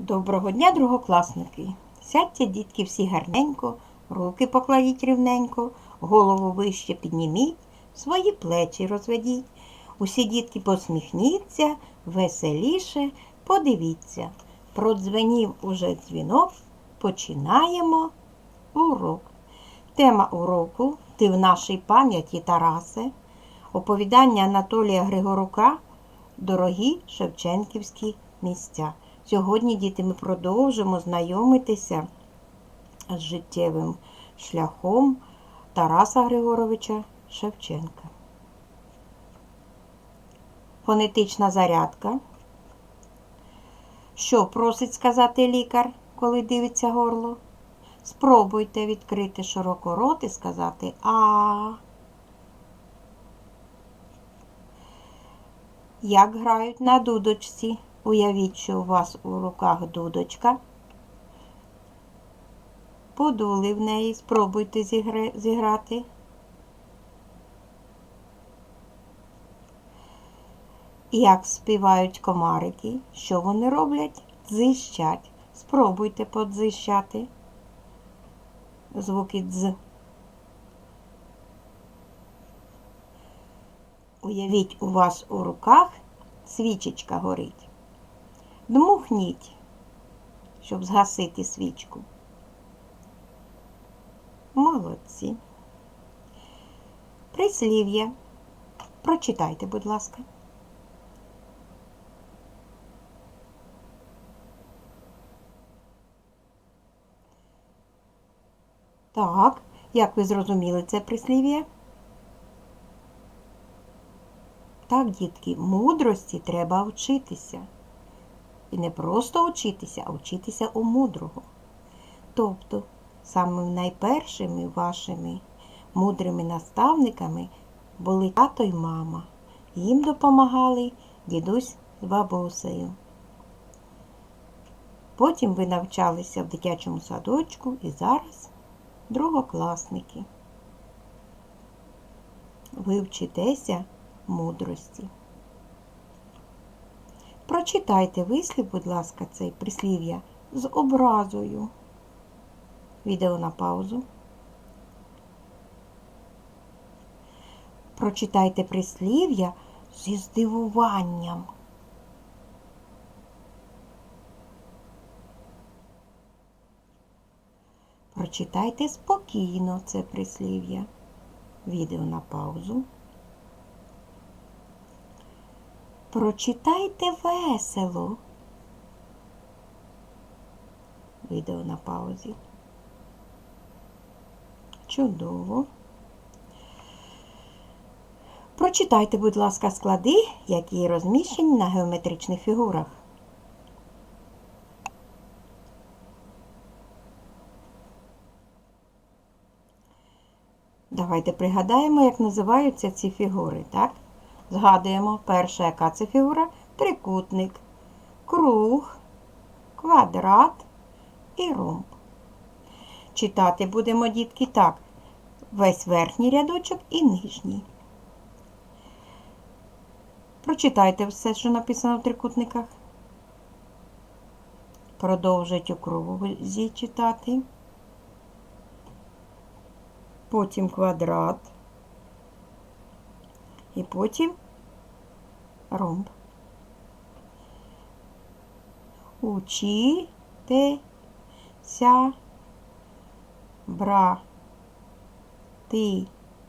Доброго дня, другокласники! Сядьте, дітки, всі гарненько, руки покладіть рівненько, голову вище підніміть, свої плечі розведіть. Усі дітки посміхніться, веселіше подивіться. Продзвенів уже дзвінок, починаємо урок. Тема уроку Ти в нашій пам'яті Тарасе. Оповідання Анатолія Григорука Дорогі Шевченківські місця. Сьогодні, діти, ми продовжимо знайомитися з життєвим шляхом Тараса Григоровича Шевченка. Фонетична зарядка. Що просить сказати лікар, коли дивиться горло? Спробуйте відкрити широко рот і сказати А. Як грають на дудочці? Уявіть, що у вас у руках дудочка. Подули в неї, спробуйте зіграти. Як співають комарики, що вони роблять? Дзищать. Спробуйте подзищати. Звуки дз. Уявіть, у вас у руках свічечка горить. Дмухніть, щоб згасити свічку. Молодці. Прислів'я. Прочитайте, будь ласка. Так, як ви зрозуміли це прислів'я? Так, дітки, мудрості треба вчитися. І не просто вчитися, а вчитися у мудрого. Тобто, самими найпершими вашими мудрими наставниками були тато й мама. Їм допомагали дідусь з бабусею. Потім ви навчалися в дитячому садочку і зараз другокласники. Ви вчитеся мудрості. Прочитайте вислів, будь ласка, цей прислів'я з образою. Відео на паузу. Прочитайте прислів'я зі здивуванням. Прочитайте спокійно це прислів'я. Відео на паузу. Прочитайте весело. Відео на паузі. Чудово. Прочитайте, будь ласка, склади, які розміщені на геометричних фігурах. Давайте пригадаємо, як називаються ці фігури, так? Згадуємо, перша яка це фігура? Трикутник, круг, квадрат і ромб. Читати будемо, дітки, так. Весь верхній рядочок і нижній. Прочитайте все, що написано в трикутниках. Продовжуйте у кругозі читати. Потім квадрат. І потім ромб. Учітеся, брати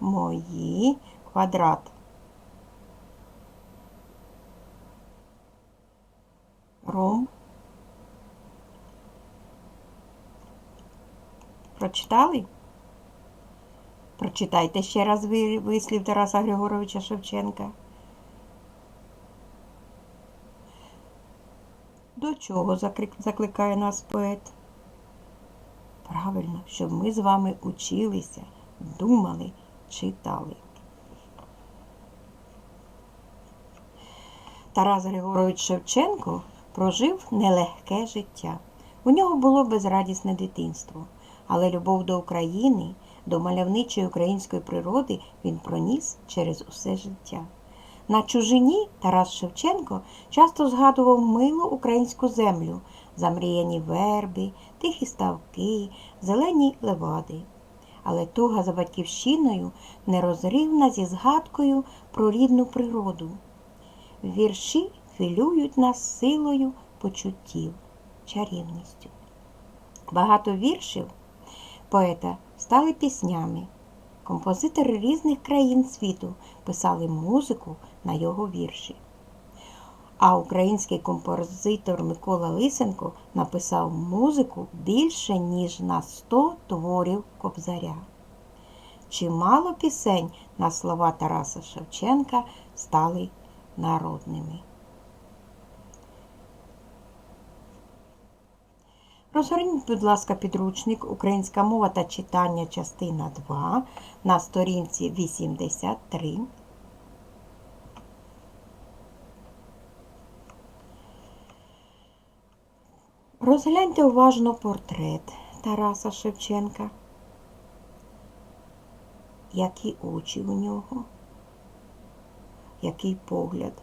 мої, квадрат. Ромб. Прочитали? Прочитайте ще раз вислів Тараса Григоровича Шевченка. До чого закликає нас поет? Правильно, щоб ми з вами училися, думали, читали. Тарас Григорович Шевченко прожив нелегке життя. У нього було безрадісне дитинство, але любов до України, до мальовничої української природи він проніс через усе життя. На чужині Тарас Шевченко часто згадував милу українську землю, замріяні верби, тихі ставки, зелені левади. Але туга за батьківщиною нерозривна зі згадкою про рідну природу. Вірші хвилюють нас силою почуттів, чарівністю. Багато віршів поета стали піснями. Композитори різних країн світу писали музику на його вірші. А український композитор Микола Лисенко написав музику більше, ніж на 100 творів Кобзаря. Чимало пісень на слова Тараса Шевченка стали народними. Розгорніть, будь ласка, підручник Українська мова та читання, частина 2 на сторінці 83. Розгляньте уважно портрет Тараса Шевченка. Які очі у нього, який погляд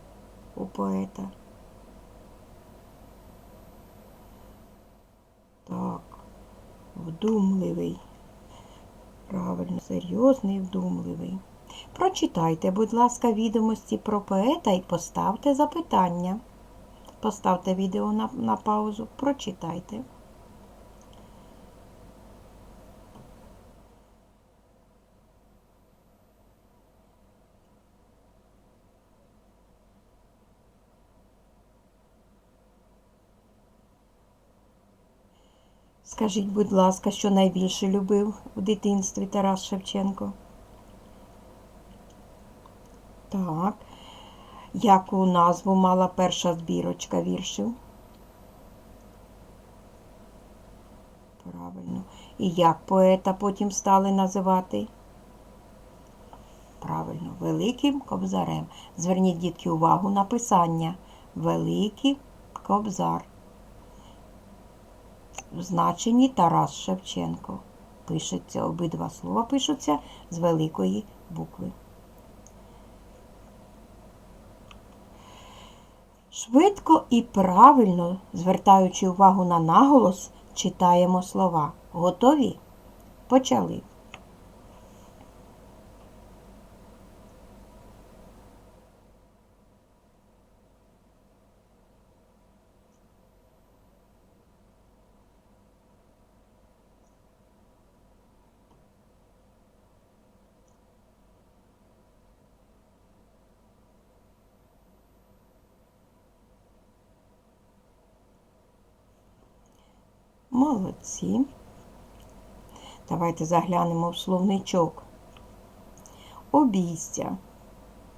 у поета. Так, вдумливий. Правильно, серйозний, вдумливий. Прочитайте, будь ласка, відомості про поета і поставте запитання. Поставте відео на, на паузу, прочитайте. Скажіть, будь ласка, що найбільше любив у дитинстві Тарас Шевченко? Так. Яку назву мала перша збірочка віршів? Правильно. І як поета потім стали називати? Правильно, Великим Кобзарем. Зверніть, дітки, увагу на писання. Великий Кобзар. Значенні Тарас Шевченко. Пишеться, обидва слова пишуться з великої букви. Швидко і правильно, звертаючи увагу на наголос, читаємо слова. Готові? Почали. Молодці. Давайте заглянемо в словничок. Обійстя.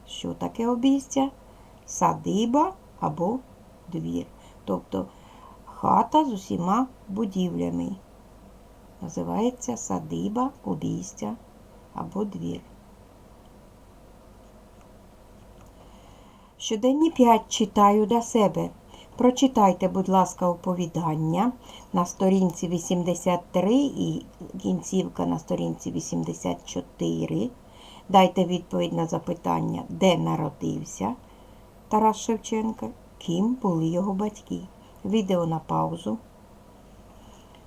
Що таке обійстя? Садиба або двір. Тобто хата з усіма будівлями. Називається садиба, обійстя або двір. Щоденні 5 читаю для себе. Прочитайте, будь ласка, оповідання на сторінці 83 і кінцівка на сторінці 84. Дайте відповідь на запитання, де народився Тарас Шевченко, ким були його батьки. Відео на паузу.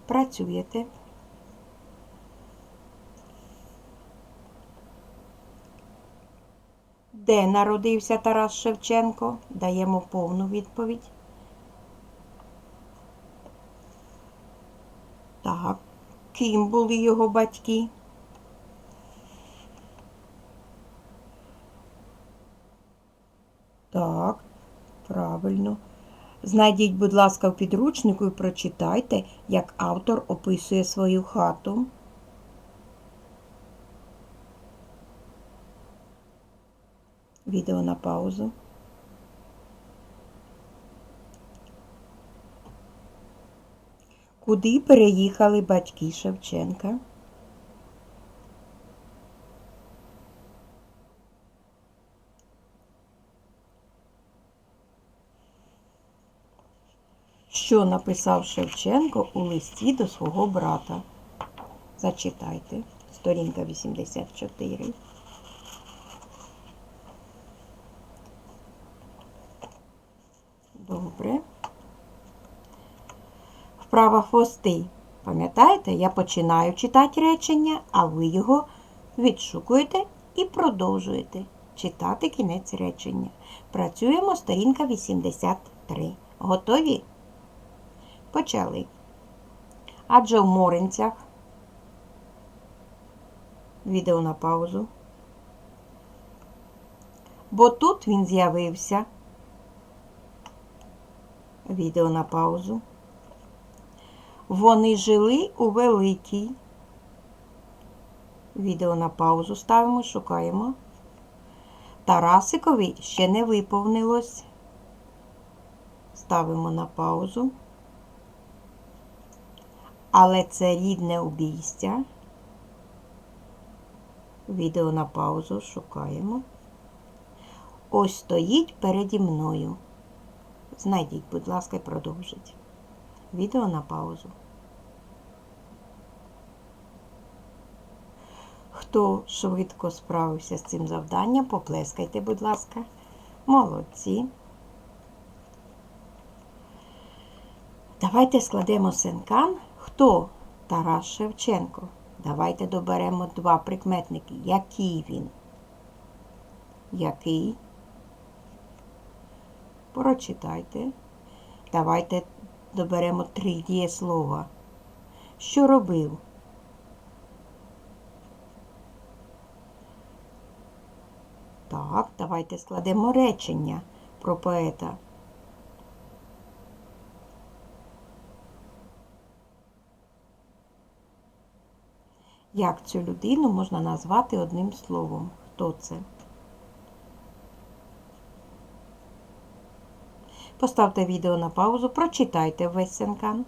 Працюєте. Де народився Тарас Шевченко? Даємо повну відповідь. Так, ким були його батьки? Так, правильно. Знайдіть, будь ласка, в підручнику і прочитайте, як автор описує свою хату. Відео на паузу. Куди переїхали батьки Шевченка? Що написав Шевченко у листі до свого брата? Зачитайте, сторінка 84. Добре. Вправа хвости. Пам'ятаєте, я починаю читати речення, а ви його відшукуєте і продовжуєте читати кінець речення. Працюємо сторінка 83. Готові? Почали. Адже в Моринцях. Відео на паузу. Бо тут він з'явився. Відео на паузу. Вони жили у великій. Відео на паузу ставимо, шукаємо. Тарасикові ще не виповнилось. Ставимо на паузу. Але це рідне обійстя. Відео на паузу шукаємо. Ось стоїть переді мною. Знайдіть, будь ласка, і продовжіть. Відео на паузу. Хто швидко справився з цим завданням, поплескайте, будь ласка. Молодці. Давайте складемо синкан. Хто Тарас Шевченко? Давайте доберемо два прикметники. Який він? Який? Прочитайте. Давайте доберемо три дієслова. Що робив? Так, давайте складемо речення про поета. Як цю людину можна назвати одним словом? Хто це? Поставте відео на паузу, прочитайте весь сенкан.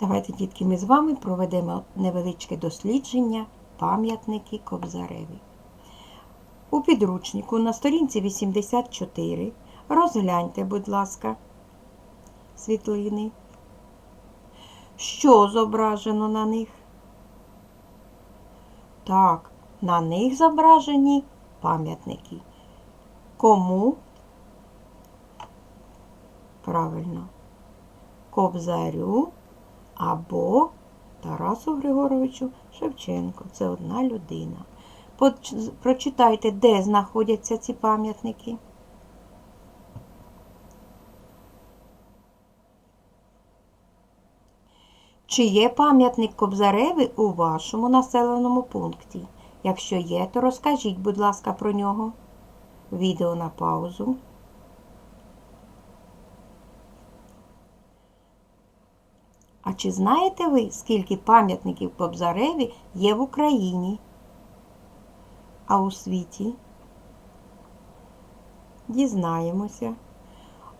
Давайте, дітки, ми з вами проведемо невеличке дослідження пам'ятники Кобзареві. У підручнику на сторінці 84 розгляньте, будь ласка, світлини. Що зображено на них? Так, на них зображені пам'ятники. Кому? Правильно. Кобзарю або Тарасу Григоровичу Шевченко. Це одна людина. Прочитайте, де знаходяться ці пам'ятники. Чи є пам'ятник Кобзареві у вашому населеному пункті? Якщо є, то розкажіть, будь ласка, про нього. Відео на паузу. А чи знаєте ви, скільки пам'ятників Кобзареві є в Україні? А у світі? Дізнаємося,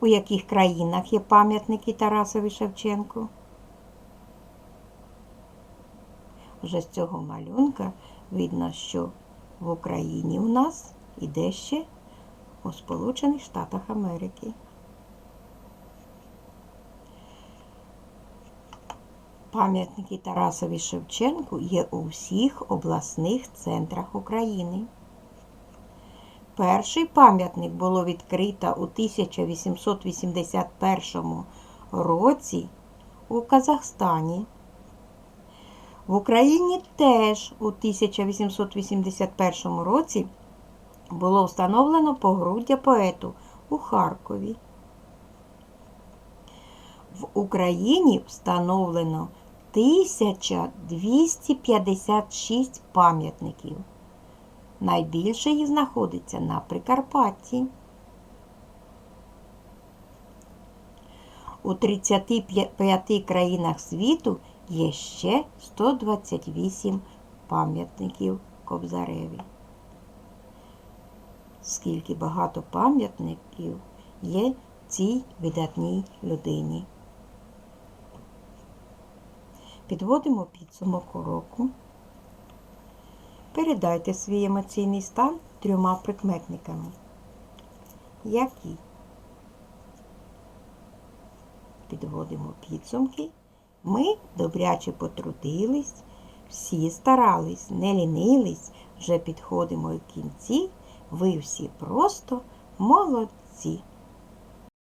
у яких країнах є пам'ятники Тарасові Шевченку. Вже з цього малюнка видно, що в Україні у нас і де ще у Сполучених Штатах Америки. Пам'ятники Тарасові Шевченку є у всіх обласних центрах України. Перший пам'ятник було відкрито у 1881 році у Казахстані. В Україні теж у 1881 році було встановлено погруддя поету у Харкові. В Україні встановлено 1256 пам'ятників. Найбільше їх знаходиться на Прикарпатті. У 35 країнах світу є ще 128 пам'ятників Кобзареві. Скільки багато пам'ятників є цій видатній людині. Підводимо підсумок уроку. Передайте свій емоційний стан трьома прикметниками. Які? Підводимо підсумки. Ми добряче потрудились, всі старались, не лінились, вже підходимо к кінці. Ви всі просто молодці.